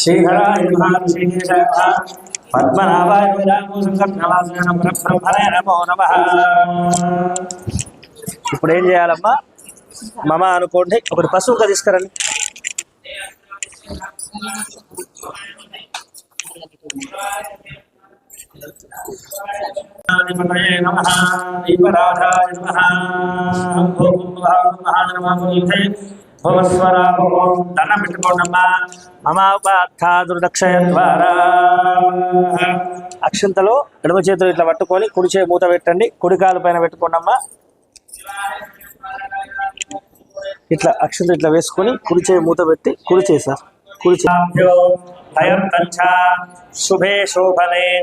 శ్రీధరాయ మహాశేషాయ పద్మనాభాయ నమో. నమ ఇప్పుడు ఏం చేయాలమ్మా మమ అనుకోండి ఒకటి పశువుగా తీసుకురండి. పెట్టుకోండమ్మా ద్వారా. అక్షంతలో ఎడమ చేతులు ఇట్లా పట్టుకొని కుడి చేయి మూత పెట్టండి కుడి కాలు పైన పెట్టుకోండమ్మా. ఇట్లా అక్షంత ఇట్లా వేసుకొని కుడి చేయి మూత పెట్టి కుడి చేయి సార్ కుడి చేయి अयम शुभे शोभने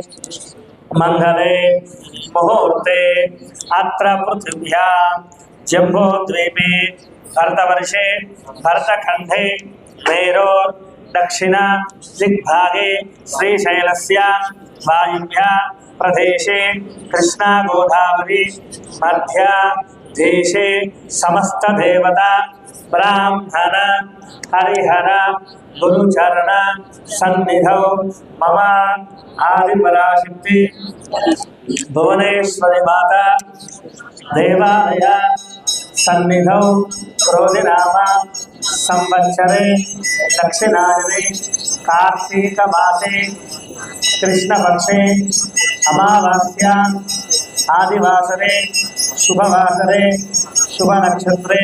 मंगले मुहूर्ते, अत्र पृथिव्या, जम्बोद्वीपे, भरतवर्षे भरतखंडे मेरो, दक्षिण, दिग्भागे श्रीशैल से वायुभ्या, प्रदेश, कृष्णा, गोदावरी, मध्या, देशे, समस्त देवता హరిహర గురుచరణ సన్నిధౌ మమ ఆదిపరాశక్తి భువనేశ్వరి మాత దేవాలయ సన్నిధౌ క్రోధినామ సంవత్సరే దక్షిణాయనే కార్తీక మాసే కృష్ణపక్షే అమావాస్య ఆదివాసరే శుభవాసరే శుభనక్షత్రే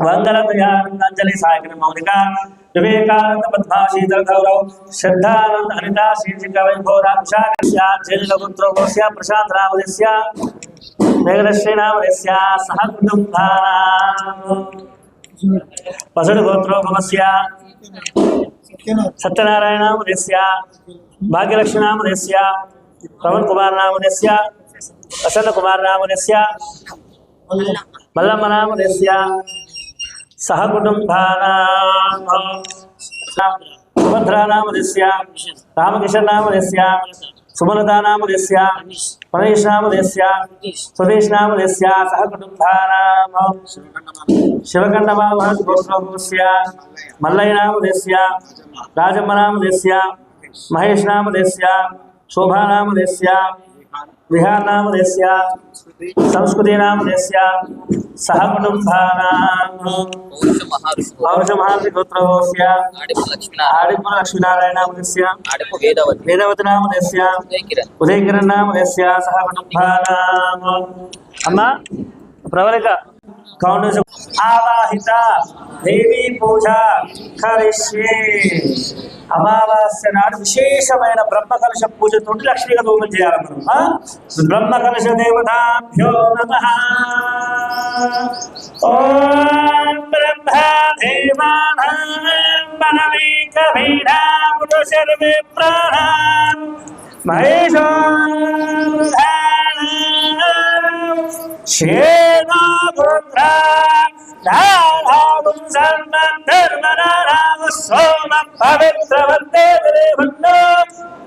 మంగళమయాంజలి సాయకర మౌలిక వివేకానంద పద్మాశీతల గౌరవ్ శ్రద్ధానంద అనితా శీర్షిక వైభవరాక్షాకస్యాజలిపుత్రో గోస్య ప్రశాంత్ రామదస్య మేఘశ్రీనామదస్య సహ కుటుంబానాం వసడు గోత్రోభవస్య సత్యనారాయణామదస్య భాగ్యలక్ష్మీనామదస్య పవన్ కుమార్ నామదస్య వసంత కుమార్ నామదస్య మల్లమ్మ నామదస్య సహ కుటుంబానాం సుభద్రా నామదస్య రామకిషన్ నామదస్య సుమలతా నామదస్య పరేష్ నామదస్య స్వదేశ్ నామదస్య సహ కుటుంబానాం శివకండమామహస్య మల్లయ్య నామదస్య రాజమ్మ నామదస్య మహేష్ నామదస్య శోభా నామదస్య విహార్ నామదస్య సంస్కృతి నామదస్య సహ కుటుంబానాం పౌరుష మహార్షి గోత్రవస్య ఆడిపు లక్ష్మీనారాయణ ఆడిపుర లక్ష్మీనారాయణ నామదస్య ఆడిపు వేదవతి. వేదవతి నామదస్య ఉదయకిరణ్. నామదస్య సహ కుటుంబానాం అమ్మ ప్రవళిక. కౌంటర్ ఆవాహిత దేవీ పూజ కరిష్యే అమావాస్య నాడు విశేషమైన బ్రహ్మ కలశ పూజతో లక్ష్మీగా దూరం చేయాలి మనం ఆ? బ్రహ్మ కలశ దేవతాభ్యో నమ ఓం బ్రహ్మ దేవానాం మనమేక వీడాముడు శర్వే ప్రాణాం మహేశాం క్షేమాపుత్ర సర్వం ధర్మనారామ సోమ పవిత్రవంతే దేవన్నో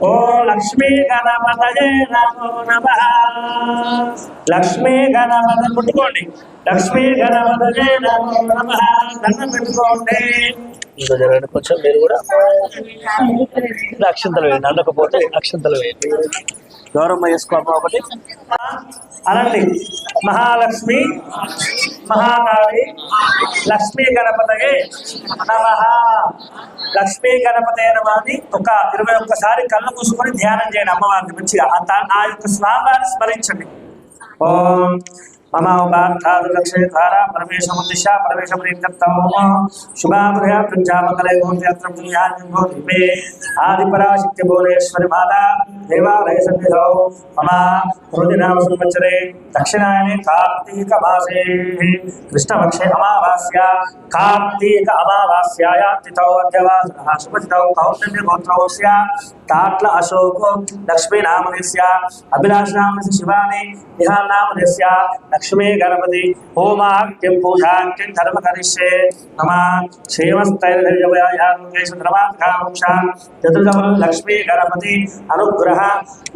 ఓ లక్ష్మీ గణపతయే నమో నమ లక్ష్మీ గణపత పుట్టుకోండి. లక్ష్మీ గణపతయే నమో నమ. దండం పెట్టుకోండి. ఇంకా జరగండి. కొంచెం మీరు కూడా ఇలా అక్షంతలు వేయండి. అందకపోతే అక్షంతలు వేయండి. గౌరమ్మ చేసుకోమ్మ ఒకటి. అనండి. మహాలక్ష్మి మహాకాళి లక్ష్మీ గణపతయే నమ. లక్ష్మీ గణపతే నమ ఒక ఇరవై ఒక్కసారి కళ్ళు మూసుకొని ధ్యానం చేయండి అమ్మవారిని మంచిగా. ఆ ఆ యొక్క స్వామివారిని స్మరించండి. ఓం మమోపాక్షేధారా పరమేశముద్దిశ పరమేశమీకర్తమో శుభామృహ పుంజామకలే గోత్రం పుణ్యాన్యోధిపే ఆదిపరాశక్తి భువనేశ్వరి మాత దేవాలయ సన్నిధౌ మమ హృదినామ సంవత్సరే దక్షిణాయనే కార్తీక మాసే కృష్ణపక్షే అమావాస్య కార్తీక అమావాస్యాయా తిథౌ అద్యవాసన శుభతిథౌ కౌండల్య గోత్రౌస్య తాట్ల అశోకు లక్ష్మీనామధస్య అభిలాషనామధ శివాని నిహానామధస్య లక్ష్మీ గణపతి హోమాక్యం పూజాక్యం ధర్మ కరిష్యే నమ క్షేమస్థైర్ధర్యవయాయాముఖేశధర్మాంకాంక్షాన్ చతుర్ధమం లక్ష్మీ గణపతి అనుగ్రహ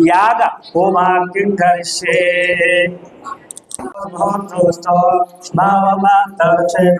యాగ హోమాక్యం కరిష్యే. భగవంతో స్మావమ తక్షణ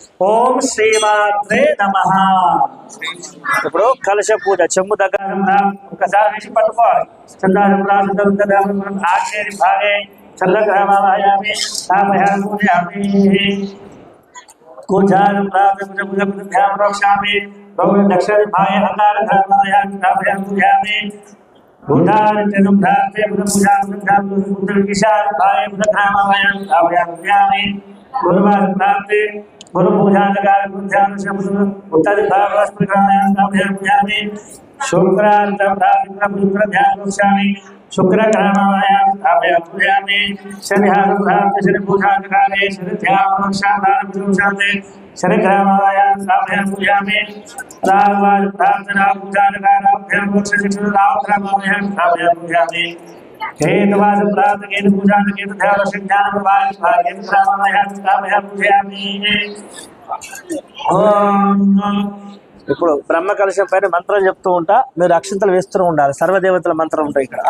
ఓం శ్రీమాత్రే నమ ఇప్పుడు కలశ పూజ చెమ్ము దగ్గర ఉందా? ఒకసారి వేసి పట్టుకోవాలి చందారం రాజు ఆగ్నేయ భాగే చల్లగ్రహమాయామి తామయామి పూజయామి కూర్చారం రాజభ్యాం రక్షామి భగవన్ దక్షిణ భాగే అంగార ధర్మాయామి తామయామి పూజయామి భూతారిత్యం భ్రాంతే పూజామి ఉత్తర విశాల భాగే బుధగ్రామాయామి తామయామి పూజయామి గురువార భ్రాంతే गुरुपूजान्तकालबुद्ध्यानुशब्दादिभावस्मृतायान्ताभ्यामि शुक्रान्तभ्रातृभ्युक्रध्यानुष्यामि शुक्रग्रहणायाम् स्थापयामि शनिहारभ्रान्ति शनिपूजान्तकाले शनिध्यामक्षादानभ्युक्षान्ते शनिग्रहणायाम् स्थापयामि रागवाजभ्रान्तरापूजान्तकालाभ्यां पूजा में पूजयामि हेतवास प्राप्त केतु पूजा केतु ध्यान संज्ञान प्रभाव भाग्य ग्रामायां स्थापयामि पूजयामि ओम ఇప్పుడు బ్రహ్మ కలశం పైన మంత్రం చెప్తూ ఉంటా మీరు అక్షంతలు వేస్తూ ఉండాలి సర్వదేవతల మంత్రం ఉంటాయి ఇక్కడ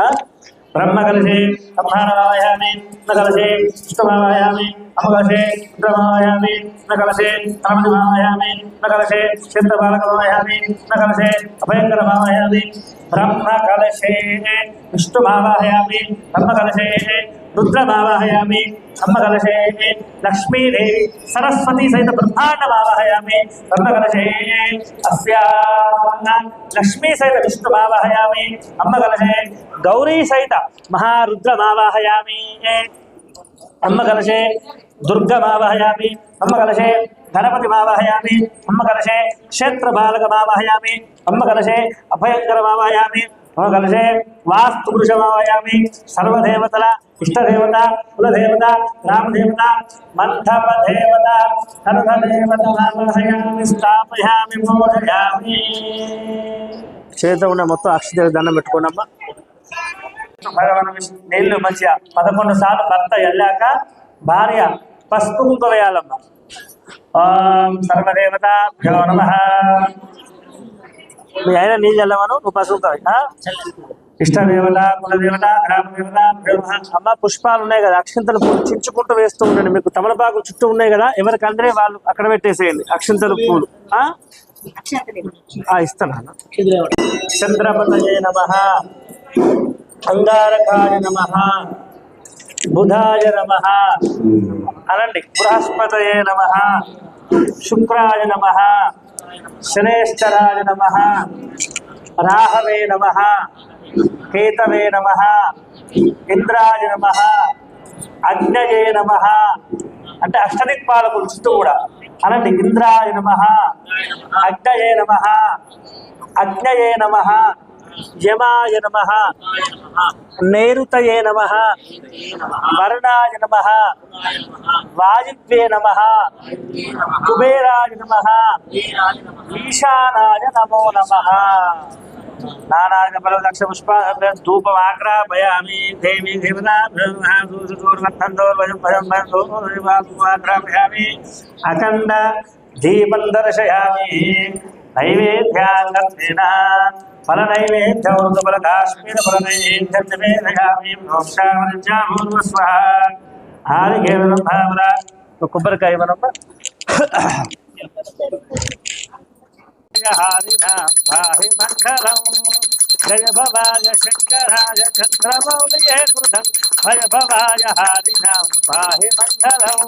బ్రహ్మ కలశే బ్రహ్మాండమాయామి కలశే విష్ణుమాయామి అమకలశే రుద్రమాయామి కలశే అమృతమాయామి కలశే చంద్రబాలకమాయామి కలశే అభయంకరమాయామి బ్రహ్మ కలశే విష్ణుమావాహయామి బ్రహ్మ కలశే రుద్రమావాహయామి బ్రహ్మకలశే లక్ష్మీదేవి సరస్వతి సహిత బ్రహ్మాండ బ్రహ్మాండమావాహయామి బ్రహ్మకలశే అస్యా లక్ష్మీ సహిత విష్ణు విష్ణుమావాహయామి అమ్మకలశే గౌరీ సహిత మహారుద్రమావాహయామి అమ్మకలశే దుర్గమావాహయామి అమ్మకలశే గణపతి గణపతిమావాహయామి అమ్మకలశే క్షేత్రబాలకమావాహయామి అమ్మకలశే అభయంకరమావాహయామి అమ్మకలశే వాస్తు పురుషమావాహయామి సర్వదేవతల ఇష్టదేవత కులదేవత గ్రామదేవత మండప దేవత సర్వదేవత స్థాపయామి మోదయామి చేత ఉన్న మొత్తం అక్షదేవ దండం పెట్టుకోనమ్మా భగవాన్ నీళ్ళు మంచిగా పదకొండు సార్లు భర్త వెళ్ళాక భార్య పసుపు కుంకుమ వేయాలమ్మ. ఓం సర్వదేవత నమ. మీ అయినా నీళ్ళు వెళ్ళమను నువ్వు పసుపు కుంకుమ, ఇష్టదేవత కులదేవత గ్రామదేవత అమ్మ పుష్పాలు ఉన్నాయి కదా అక్షంతలు పూలు చించుకుంటూ వేస్తూ ఉండండి. మీకు తమలపాకు చుట్టూ ఉన్నాయి కదా ఎవరికందరే వాళ్ళు అక్కడ పెట్టేసేయండి. అక్షంతలు పూలు ఆ? ఇస్తాను చంద్రపతయే నమ. అంగారకాయ నమ. బుధాయ నమ. అనండి. బృహస్పతయే నమ. శుక్రాయ నమ. శనేశ్వరాయ నమ రాహవే నమ కేతవే నమ ఇంద్రాయ నమ అగ్నయే నమ. అంటే అష్టదిక్పాలకులు చుట్టూ కూడా అనండి ఇంద్రాయ నమ అగ్నయే నమ అగ్నయే నమ. యమాయ నమ. నేరుతయే నమ. వర్ణాయ నమ. వాయువ్యే నమ. కుబేరాయ నమ. ఈశానాయ నమో నమ. నానాయ బల పుష్ప ధూపం ఆగ్రాపయామి దేవి దేవతాగ్రాపయామి అఖండ దీపం దర్శయామి. నైవేద్యాంగత్వేన కొబ్బరికాయ మంగళం జయ భవాయ శంకరాయ చంద్రమౌళియే కృతం భయ భవాయ హరినాం పాహి మంగళం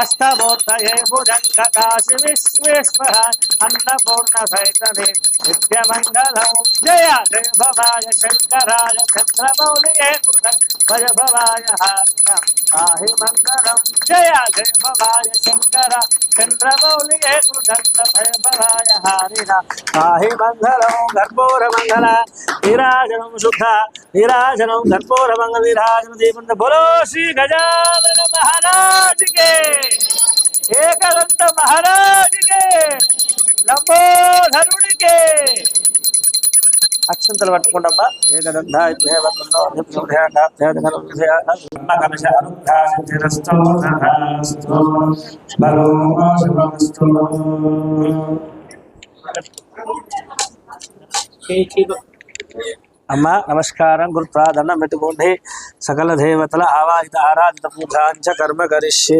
अस्तमूर्तये भुजङ्गकाशि विश्वेश्वराय अन्नपूर्णसैतने नित्यमङ्गलौ जय जय भवाय शङ्कराय चन्द्रमौलिये శంకరాయ చంద్రమౌళియే కృతం భయ భవాయ హరినాం పాహి మంగళం జయ జయ భవాయ శంకర చంద్రమౌళియే కృతం భయ భవాయ హరిణ పాహి మంగళం గర్భోర మంగళ నీరాజనం సుఖ నీరాజనం గర్భోర మంగళ నీరాజన దీపంత బోలో శ్రీ గజానన మహారాజ్ కే అక్షంతలు పట్టుకోండమ్మా. అమ్మ నమస్కారం గురుప్రాధన దండం పెట్టుకోండి. సకల దేవతల ఆవాహిత ఆరాధిత పూజాంచ కర్మ కరిష్యే